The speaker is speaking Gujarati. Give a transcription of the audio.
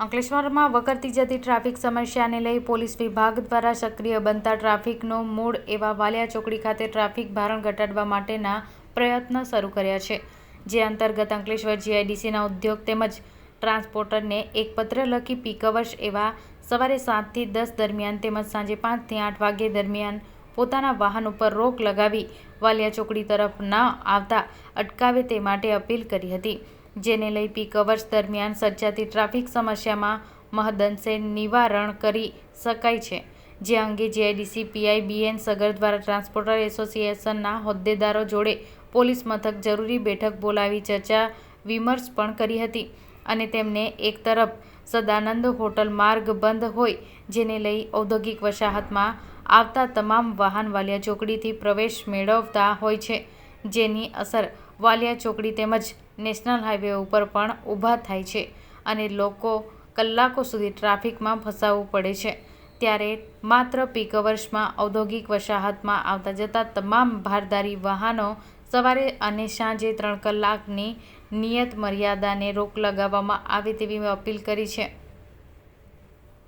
અંકલેશ્વરમાં વકરતી જતી ટ્રાફિક સમસ્યાને લઈ પોલીસ વિભાગ દ્વારા સક્રિય બનતા ટ્રાફિકનો મૂળ એવા વાલિયા ચોકડી ખાતે ટ્રાફિક ભારણ ઘટાડવા માટેના પ્રયત્ન શરૂ કર્યા છે, જે અંતર્ગત અંકલેશ્વર જીઆઈડીસીના ઉદ્યોગ તેમજ ટ્રાન્સપોર્ટરને એક પત્ર લખી પીક એવા સવારે સાતથી દસ દરમિયાન તેમજ સાંજે પાંચથી આઠ વાગ્યે દરમિયાન પોતાના વાહન ઉપર રોક લગાવી વાલિયા ચોકડી તરફ ન આવતા અટકાવે તે માટે અપીલ કરી હતી. જેને લઈ પીક અવર્સ દરમિયાન સર્જાતી ટ્રાફિક સમસ્યામાં મહદઅંશે નિવારણ કરી શકાય છે. જે અંગે જીઆઈડીસી પીઆઈ બીએન સગર દ્વારા ટ્રાન્સપોર્ટર એસોસિએશનના હોદ્દેદારો જોડે પોલીસ મથક જરૂરી બેઠક બોલાવી ચર્ચા વિમર્શ પણ કરી હતી અને તેમને એક તરફ સદાનંદ હોટલ માર્ગ બંધ હોય જેને લઈ ઔદ્યોગિક વસાહતમાં આવતા તમામ વાહન વાલિયા ચોકડીથી પ્રવેશ મેળવતા હોય છે. જેની અસર વાલિયા ચોકડી તેમજ નેશનલ હાઈવે ઉપર પણ ઊભા થાય છે અને લોકો કલાકો સુધી ટ્રાફિકમાં ફસાવવું પડે છે. ત્યારે માત્ર પીક અવર્સમાં ઔદ્યોગિક વસાહતમાં આવતા જતા તમામ ભારદારી વાહનો સવારે અને સાંજે ત્રણ કલાકની નિયત મર્યાદાને રોક લગાવવામાં આવે તેવી અપીલ કરી છે.